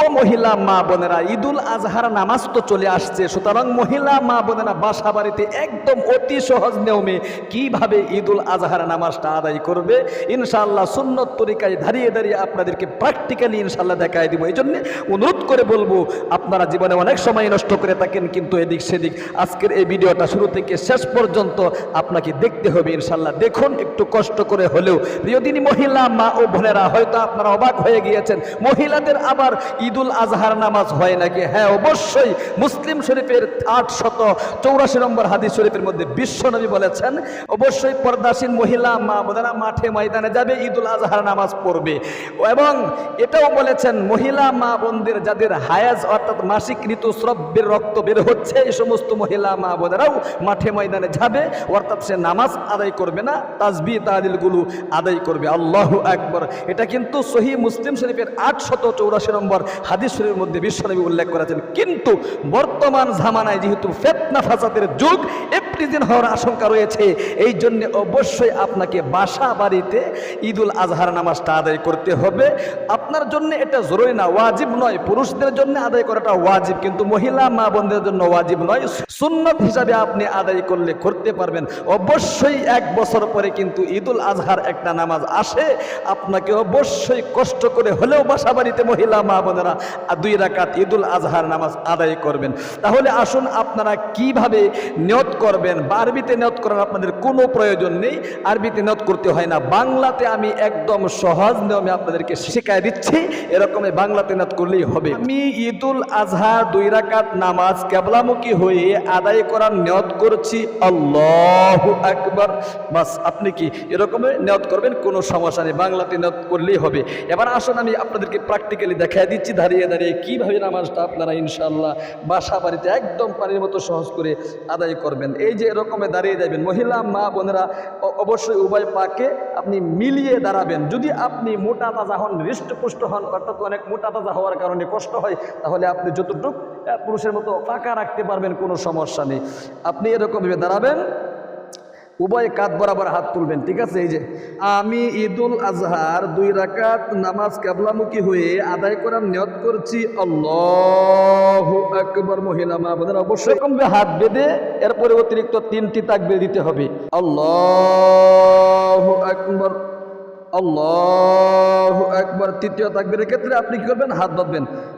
ও মহিলা মা বোনেরা, ঈদুল আজহার নামাজ তো চলে আসছে, সুতরাং মহিলা মা বোনেরা বাসা বাড়িতে একদম অতি সহজ নিয়মে কীভাবে ঈদুল আজহার নামাজটা আদায় করবে, ইনশাআল্লাহ সুন্নত তরিকায় দাঁড়িয়ে দাঁড়িয়ে আপনাদেরকে প্র্যাকটিক্যালি ইনশাআল্লাহ দেখায় দিব। এই জন্য অনুরোধ করে বলব, আপনারা জীবনে অনেক সময় নষ্ট করে থাকেন, কিন্তু এদিক সেদিক আজকের এই ভিডিওটা শুরু থেকে শেষ পর্যন্ত আপনাকে দেখতে হবে ইনশাল্লাহ দেখুন, একটু কষ্ট করে হলেও প্রিয়দিনী মহিলা মা ও বোনেরা, হয়তো আপনারা অবাক হয়ে গিয়েছেন, মহিলাদের আবার ঈদুল আজহার নামাজ হয় নাকি? হ্যাঁ অবশ্যই। মুসলিম শরীফের আট শত চৌরাশি নম্বর হাদিস শরীফের মধ্যে বিশ্বনবী বলেছেন, অবশ্যই পর্দাসীন মহিলা, মা বোনেরা মাঠে ময়দানে যাবে, ঈদুল আজহার নামাজ পড়বে। এবং এটাও বলেছেন, মহিলা, মা বোনদের যাদের হায়াজ অর্থাৎ মাসিক ঋতুস্রব্যের রক্ত বের হচ্ছে, এই সমস্ত মহিলা, মা বোনেরাও মাঠে ময়দানে যাবে, অর্থাৎ সে নামাজ আদায় করবে না, তাজবি তাদিলগুলো আদায় করবে। আল্লাহ আকবর। এটা কিন্তু সহি মুসলিম শরীফের আটশত চৌরাশি নম্বর হাদিস মধ্যে বিশ্বনবী উল্লেখ করেছেন, কিন্তু বর্তমান জামানায় যেহেতু ফেতনা ফাসাদের যুগ, এপ্রিজিন হওয়ার আশঙ্কা রয়েছে। এই জন্য অবশ্যই আপনাকে বাসা বাড়িতে ঈদুল আজহার নামাজটা আদায় করতে হবে। আপনার জন্য এটা জরুরি না, ওয়াজিব নয়। পুরুষদের জন্য আদায় করাটা ওয়াজিব, কিন্তু মহিলা মা বোনদের জন্য ওয়াজিব নয়। সুন্নত হিসাবে আপনি আদায় করলে করতে পারবেন। অবশ্যই এক বছর পরে কিন্তু ঈদুল আজহার একটা নামাজ আসে। আপনাকে অবশ্যই কষ্ট করে হলেও বাসা বাড়িতে মহিলা মা বোনেরা দুই রাকাত ঈদুল আজহার নামাজ আদায় করবেন। তাহলে আসুন আপনারা কীভাবে নিয়ত করবেন? বা আরবিতে নিয়ত করার আপনাদের কোনো প্রয়োজন নেই, আরবিতে নিয়ত করতে হয় না। বাংলাতে আমি একদম সহজ নিয়মে আপনাদেরকে শেখায় দিচ্ছি, এরকমই বাংলাতে নিয়ত করলেই হবে। আমি ঈদুল আজহা দুই রাকাত নামাজ কেবলামুখী হয়ে আদায় করার নিয়ত করছি। আল্লাহ আকবার। বাস, আপনি কি এরকমই নিয়ত করবেন? কোনো সমস্যা নেই, বাংলাতে নিয়ত করলেই হবে। এবার আসুন আমি আপনাদেরকে প্র্যাকটিক্যালি দেখাই দিচ্ছি। দাঁড়িয়ে দাঁড়িয়ে কীভাবে নামাজটা আপনারা ইনশাল্লাহ বাসা বাড়িতে একদম পানির মতো সহজ করে আদায় করবেন। এই যে এরকমে দাঁড়িয়ে যাবেন, মহিলা, মা, বোনেরা অবশ্যই উভয় পাকে আপনি মিলিয়ে দাঁড়াবেন। যদি আপনি মোটা তাজা হন, হৃষ্টপুষ্ট হন, অর্থাৎ অনেক মোটা তাজা হওয়ার কারণে কষ্ট হয়, তাহলে আপনি যতটুক পুরুষের মতো পাকা রাখতে পারবেন, কোনো সমস্যা নেই। আপনি এরকমভাবে দাঁড়াবেন উভয় কাত বরাবর হাত তুলবেন, ঠিক আছে? এই যে, আমি ঈদুল আজহার দুই রাকাত নামাজ কাবলামুখী হয়ে আদায় করার নিয়ত করছি। আল্লাহ আকবর, মহিলা মা বোনের, অবশ্যই কমবে হাত বেঁধে এরপরে অতিরিক্ত তিনটি তাক তাকবির দিতে হবে। আল্লাহ আকবর, আল্লাহ একবার তৃতীয় তাকবীরের ক্ষেত্রে আপনি কি করবেন? হাত বাঁধবেন।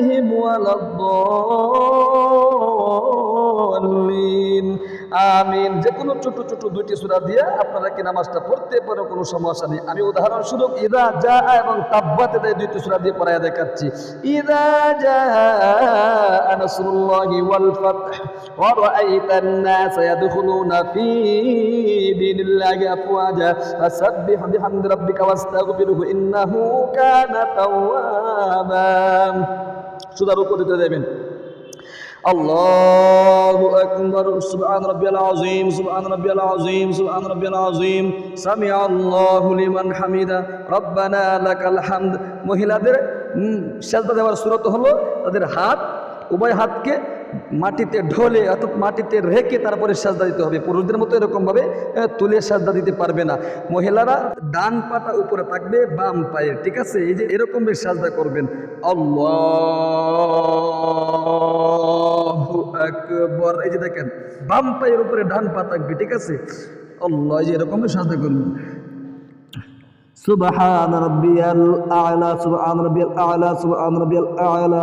মাগদুবি আলাইহিম ওয়ালাদ-দাল্লিন। আমিন। যে কোনো ছোট ছোট দুইটি সূরা দিয়ে আপনারা কি নামাজটা পড়তে পারো কোনো সমস্যা নেই। আমি উদাহরণস্বরূপ, ইদা জা এবং তাব্বাতে দুইটি সূরা দিয়ে পড়ায় দেখাচ্ছি। ইদা জা নাসরুল্লাহি ওয়াল ফাতহ, ওয়া রাআইতান নাস ইয়াদখুলুনা ফি দীনিল্লাহি আফওয়াজা, ফাসাব্বিহ বিহামদি রাব্বিকা ওয়াস্তাগফিরহু ইন্নাহু কানা তাওয়াবা। সুদারু করে দিতে দেবেন আল্লাহু আকবার, সুবহান রাব্বিয়াল আযীম, সুবহান রাব্বিয়াল আযীম, সুবহান রাব্বিয়াল আযীম। সামিআ আল্লাহু লিমান হামিদা। রব্বানা লাকাল হামদ। মহিলাদের সেজদা দেওয়ার সুরত হলো তাদের হাত, উভয় হাতকে মাটিতে ঢলে অর্থাৎ মাটিতে রেখে তারপরে সাজদা দিতে হবে। পুরুষদের মতো এরকমভাবে তুলে সাজদা দিতে পারবে না। মহিলারা ডান পাটা উপরে থাকবে, বাম পায়ে, ঠিক আছে? এই যে এরকম সাজদা করবেন। আল্লাহ আকবর। এই যে দেখেন, বাম পায়ের উপরে ডান পা থাকবে, ঠিক আছে? অল্লাহ এই যে এরকমভাবে সাজদা করবেন। সুবাহ রব্বিয়াল আলা।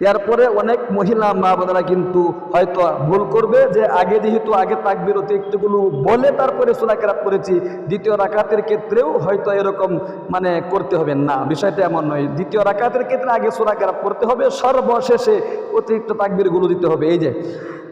এরপরে অনেক মহিলা মা বোনেরা কিন্তু হয়তো ভুল করবে যে আগে যেহেতু আগে তাকবির অতিরিক্তগুলো বলে তারপরে সোলা কেরাত করেছি দ্বিতীয় রাকাতের ক্ষেত্রেও হয়তো এরকম মানে করতে হবে। না, বিষয়টা এমন নয়। দ্বিতীয় রাকাতের ক্ষেত্রে আগে সোলা কেরাত করতে হবে, সর্বশেষে অতিরিক্ত তাকবিরগুলো দিতে হবে। এই যে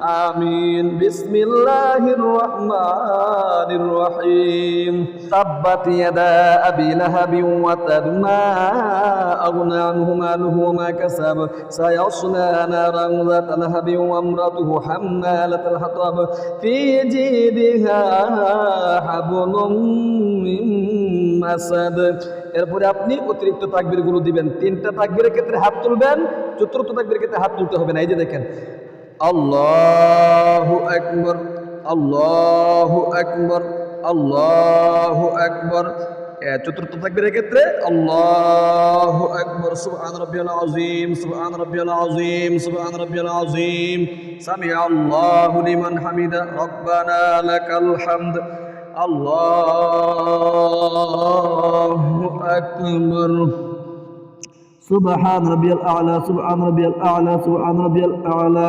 আমিন। বিসমিল্লাহির রহমানির রহিম তাব্বাত ইয়াদা আবি লাহাবিন ওয়া তাদমা আগনা আনহু মালুহু ওয়া মা কাসাব। সায়াসলা নারান যাত লাহাবিন ওয়া আমরাতুহু হাম্মালাতাল হাতাব। ফি জিদিহা হাবলুম মিন মাসাদ। এরপরে আপনি অতিরিক্ত তাকবীরগুলো দিবেন। তিনটা তাকবীরের ক্ষেত্রে হাত তুলবেন, চতুর্থ তাকবীরের ক্ষেত্রে হাত তুলতে হবে না। এই যে দেখেন আল্লাহু আকবর আল্লাহু আকবর আল্লাহু আকবর। চতুর্থ তাকবীরের ক্ষেত্রে আল্লাহু আকবার, সুবহান রাব্বিয়াল আযীম, সুবহান রাব্বিয়াল আযীম, সুবহান রাব্বিয়াল আযীম। সামি আল্লাহু লিমান হামিদা, রব্বানা লাকাল হামদ। আল্লাহু আকবার। সুবহান রাব্বিয়াল আ'লা, সুবহান রাব্বিয়াল আ'লা, সুবহান রাব্বিয়াল আ'লা।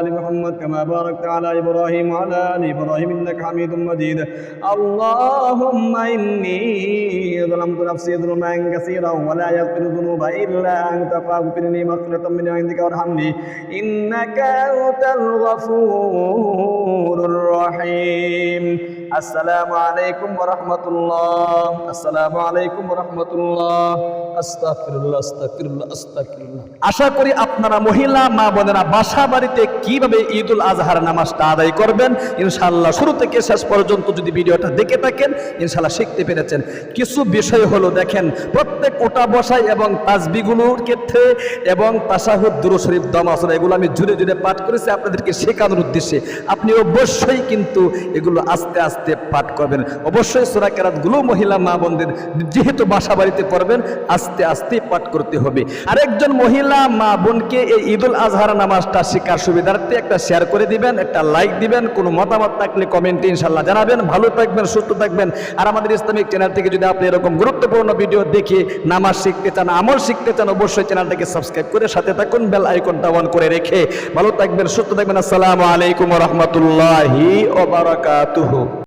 آل محمد كما باركت على إبراهيم وعلى آل إبراهيم إنك حميد مجيد. اللهم إني ظلمت نفسي ظلما كثيرا ولا يغفر الذنوب إلا أنت فاغفرني مغفرة من عندك وارحمني. إنك أنت الغفور الرحيم. السلام عليكم ورحمة الله. السلام عليكم ورحمة الله. আশা করি আপনারা মহিলা, মা বোনেরা বাসা বাড়িতে কীভাবে ঈদ উল আজহার নামাজটা আদায় করবেন ইনশাল্লাহ শুরু থেকে শেষ পর্যন্ত যদি ভিডিওটা দেখে থাকেন ইনশাল্লাহ শিখতে পেরেছেন। কিছু বিষয় হলো, দেখেন, প্রত্যেক ওটা বসাই এবং তাজবিগুলোর ক্ষেত্রে এবং তাসাহুদ্দুর শরীফ দমাসনা এগুলো আমি জুড়ে জুড়ে পাঠ করেছি আপনাদেরকে শেখানোর উদ্দেশ্যে। আপনি অবশ্যই কিন্তু এগুলো আস্তে আস্তে পাঠ করবেন। অবশ্যই সোরাকেরাতগুলো মহিলা, মা বোনদের যেহেতু বাসা বাড়িতে পড়বেন আস্তে আস্তে পাঠ করতে হবে। আরেকজন মহিলা মা বোনকে এই ঈদুল আজহার নামাজটা শেখার সুবিধার্থে একটা শেয়ার করে দিবেন, একটা লাইক দিবেন, কোনো মতামত থাকলে কমেন্টে ইনশাল্লাহ জানাবেন। ভালো থাকবেন, সুস্থ থাকবেন। আর আমাদের ইসলামিক চ্যানেল থেকে যদি আপনি এরকম গুরুত্বপূর্ণ ভিডিও দেখে নামাজ শিখতে চান, আমল শিখতে চান, অবশ্যই চ্যানেলটাকে সাবস্ক্রাইব করে সাথে থাকুন বেল আইকনটা অন করে রেখে। ভালো থাকবেন, সুস্থ থাকবেন। আসসালামু আলাইকুম রহমতুল্লাহি